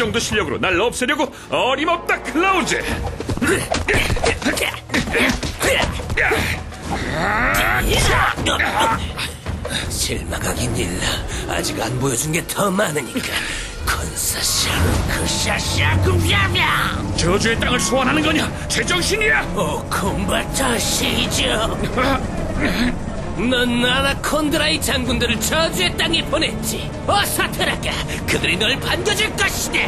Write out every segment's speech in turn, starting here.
이 정도 실력으로 날 없애려고 어림없다 클라우즈 실망하긴 일라. 아직 안 보여준 게 더 많으니까. 컨사샤, 크샤샤, 금샤샤. 저주의 땅을 소환하는 거냐 제정신이야 오, 콤바타 시죠. 넌 아나콘드라의 장군들을 저주의 땅에 보냈지. 어서 들어가. 그들이 널 반겨줄 것이다.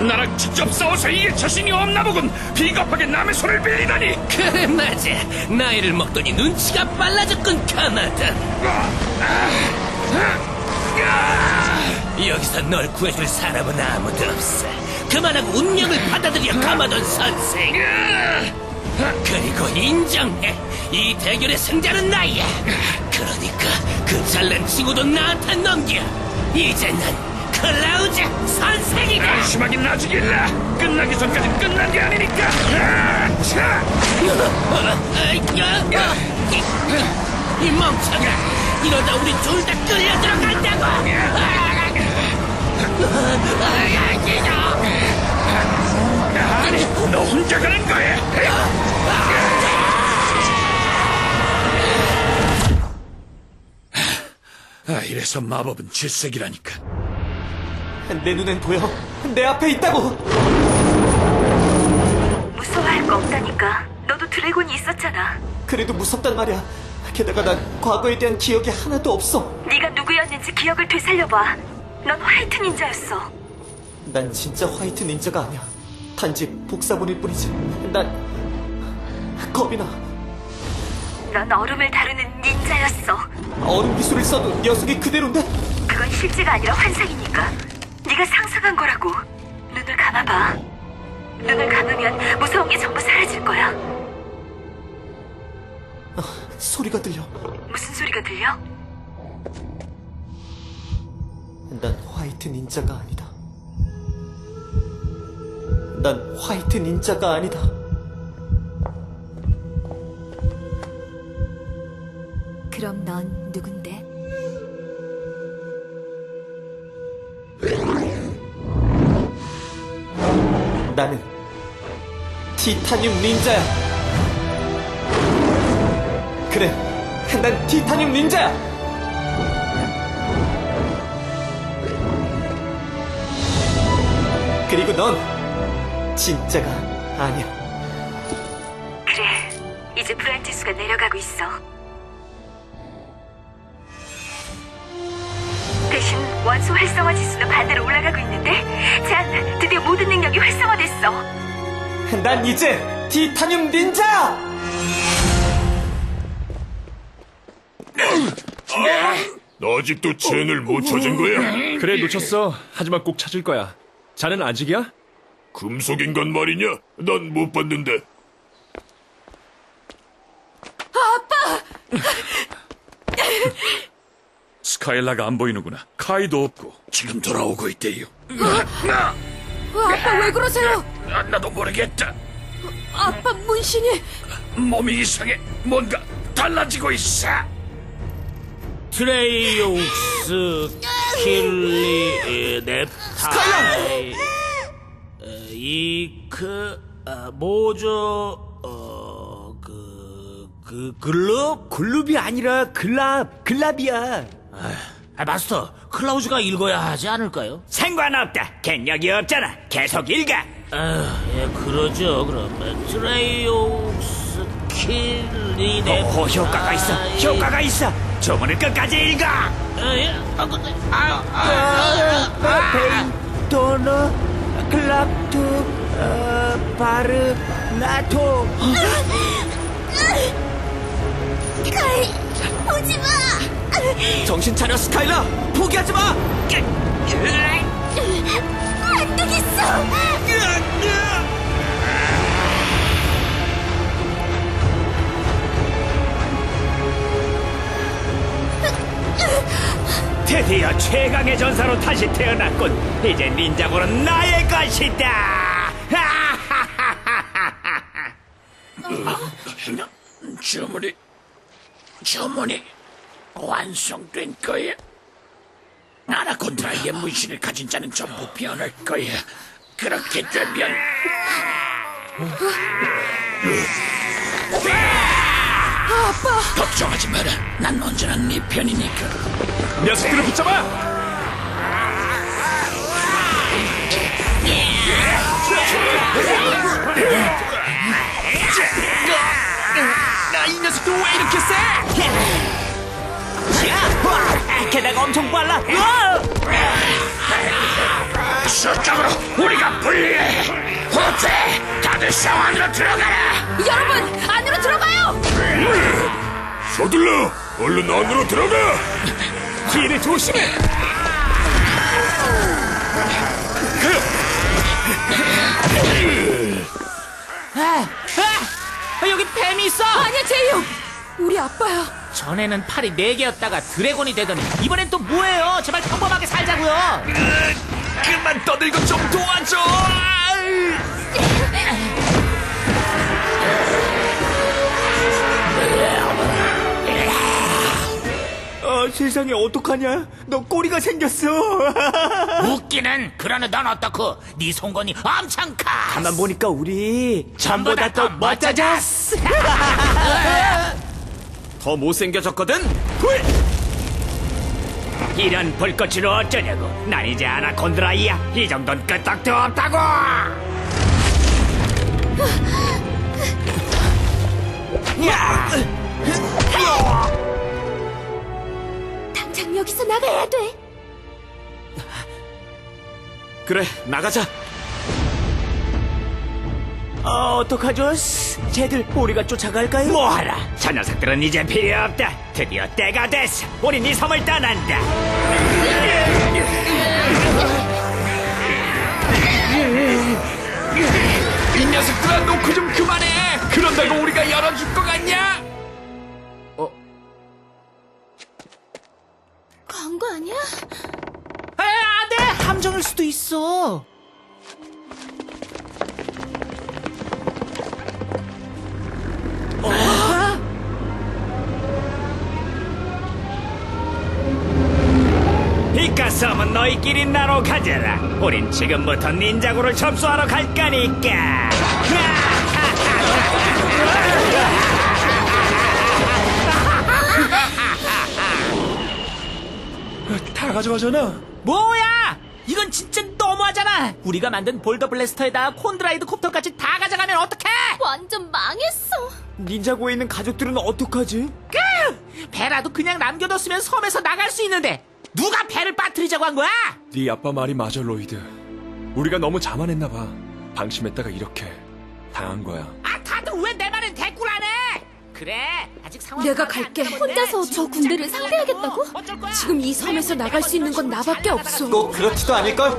나랑 직접 싸워서 이길 자신이 없나 보군 비겁하게 남의 손을 빌리다니 그래 맞아. 나이를 먹더니 눈치가 빨라졌군 카마다. 여기서 널 구해줄 사람은 아무도 없어. 그만하고 운명을 받아들여 가마돈 선생. 그리고 인정해. 이 대결의 승자는 나야. 그러니까 그 잘난 친구도 나한테 넘겨. 이제 난 클라우즈 선생이다. 심하긴 나중일라 끝나기 전까지 끝난 게 아니니까 아, 자. 이, 이 멍청아 이러다 우리 둘 다 끌려 들어간다고 아 니 너 혼자 가는 거야 아, 이래서 마법은 질색이라니까 내 눈엔 보여. 내 앞에 있다고. 무서워할 거 없다니까. 너도 드래곤이 있었잖아. 그래도 무섭단 말이야. 게다가 난 과거에 대한 기억이 하나도 없어. 네가 누구였는지 기억을 되살려봐. 넌 화이트 닌자였어. 난 진짜 화이트 닌자가 아니야. 단지 복사본일 뿐이지. 난 겁이 나. 넌 얼음을 다루는 닌자였어. 얼음 기술을 써도 녀석이 그대로인데. 그건 실제가 아니라 환상이니까. 네가 상상한 거라고. 눈을 감아봐. 눈을 감으면 무서운 게 전부 사라질 거야. 소리가 들려. 무슨 소리가 들려? 난 화이트 닌자가 아니다. 난 화이트 닌자가 아니다. 그럼 넌 누군데? 나는 티타늄 닌자야. 그래, 난 티타늄 닌자야. 그리고 넌 진짜가 아니야. 그래. 이제 지수가 내려가고 있어. 대신 원소 활성화 지수는 반대로 올라가고 있는데, 자, 드디어 모든 능력이 활성화됐어. 난 이제 티타늄 닌자야. 너 아직도 젠을 못 찾은 거야? 그래 놓쳤어 하지만 꼭 찾을 거야 자넨 아직이야? 금속인간 말이냐? 난 못 봤는데. 스카일라가 안 보이는구나 카이도 없고 지금 돌아오고 있대요 아빠 왜 그러세요? 아, 나도 모르겠다 아빠 문신이 몸이 이상해 뭔가 달라지고 있어 트레이옥스 킬리 넵 타이 이크 아, 모조 어그 그 글럽 글룹이 아니라 글랍, 글랍이야. 아, 마스터 클라우즈가 읽어야 하지 않을까요? 상관없다. 権력이 없잖아. 계속 읽어. 아, 예, 그러죠. 그럼 트레이옥스 넵 오, 효과가 있어. 효과가 있어. 조문을 끝까지 읽어. 아, 예. 아, 아, 아, 도너, 클랍투, 어, 바르, 나토. 카이 오지 마. 정신 차려 스카일라. 포기하지 마. 안 되겠어. 드디어 최강의 전사로 다시 태어났군. 이제 닌자고는 나의 것이다. 주문이 주문이 완성된 거야. 아나콘드라의 문신을 가진 자는 전부 변할 거야. 그렇게 되면 아빠 걱정하지 마라. 난 언제나 네 편이니까. 녀석들을 붙잡아! 이 녀석들 왜 이렇게 세? 야! 게다가 엄청 빨라. 으아! 수적으로 우리가 불리해. 호재, 다들 성 안으로 들어가라. 여러분, 안으로 들어가요! 서둘러! 얼른 안으로 들어가! 뒤를 조심해! 아, 여기 뱀이 있어. 아니야, 제이용! 우리 아빠야. 전에는 팔이 네 개였다가 드래곤이 되더니 이번엔 또 뭐예요? 제발 평범하게 살자고요. 그만 떠들고 좀 도와줘! 아, 세상에 어떡하냐? 너 꼬리가 생겼어. 웃기는 그러는 넌 어떻고 네 송곳니 엄청 커 가만 보니까 우리 전부 다더 멋져졌어. 더 못생겨졌거든? 훌! 이런 불꽃으로 어쩌냐고. 난 이제 아나콘드라이야. 이 정도는 끄떡도 없다고! 그래, 나가자. 어, 어떡하죠? 쟤들 우리가 쫓아갈까요? 뭐하라? 저 녀석들은 이제 필요 없다. 드디어 때가 됐어. 우린 이 섬을 떠난다. 이 녀석들아 놓고 좀 그만해. 그런다고 우리가 열어줄 것 같냐? 광고 아니야? 함정일 수도 있어. 이카섬은 너희끼리 나로 가져라. 우린 지금부터 닌자고를 접수하러 갈 거니까. 다 가져가잖아. 뭐야? 너무하잖아. 우리가 만든 볼더 블래스터에다 콘드라이드 콥터까지 다 가져가면 어떡해? 완전 망했어. 닌자고에 있는 가족들은 어떡하지? 그! 배라도 그냥 남겨뒀으면 섬에서 나갈 수 있는데 누가 배를 빠뜨리자고 한 거야? 네 아빠 말이 맞아 로이드 우리가 너무 자만했나 봐 방심했다가 이렇게 당한 거야 아 다들 왜내 해? 그래 아직 상황 내가 갈게. 혼자서 저 군대를 상대하겠다고? 지금 이 섬에서 나갈 수 있는 건 나밖에 없어. 뭐꼭 그렇지도 않을걸?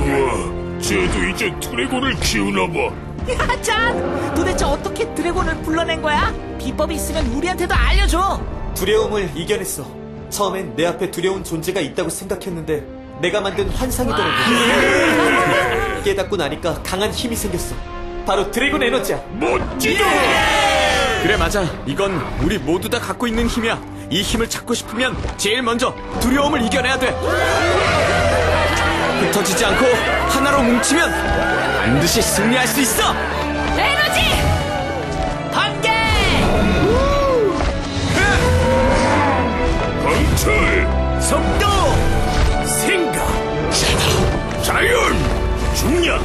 우와, 쟤도 이제 드래곤을 키우나 봐. 야, 짠! 도대체 어떻게 드래곤을 불러낸 거야? 비법이 있으면 우리한테도 알려줘. 두려움을 이겨냈어. 처음엔 내 앞에 두려운 존재가 있다고 생각했는데 내가 만든 환상이더라고. 깨닫고 나니까 강한 힘이 생겼어. 바로 드래곤 에너지야. 멋지다! 그래 맞아 이건 우리 모두 다 갖고 있는 힘이야 이 힘을 찾고 싶으면 제일 먼저 두려움을 이겨내야 돼 흩어지지 않고 하나로 뭉치면 반드시 승리할 수 있어 에너지! 번개! 강철, 속도! 자연, 중력.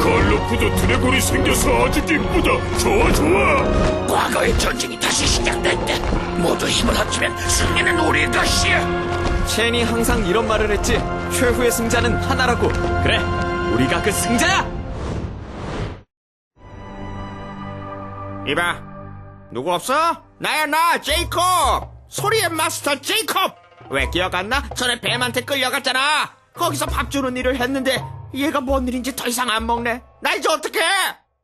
갈로프도 드래곤이 생겨서 아주 이쁘다. 좋아, 좋아. 과거의 전쟁이 다시 시작됐다. 모두 힘을 합치면 승리는 우리의 것이야. 첸이 항상 이런 말을 했지 최후의 승자는 하나라고 그래 우리가 그 승자야 이봐 누구 없어? 나야 나 제이콥! 소리의 마스터 제이콥! 왜 기억 안 나? 전에 뱀한테 끌려갔잖아. 거기서 밥 주는 일을 했는데 얘가 뭔 일인지 더 이상 안 먹네. 나 이제 어떡해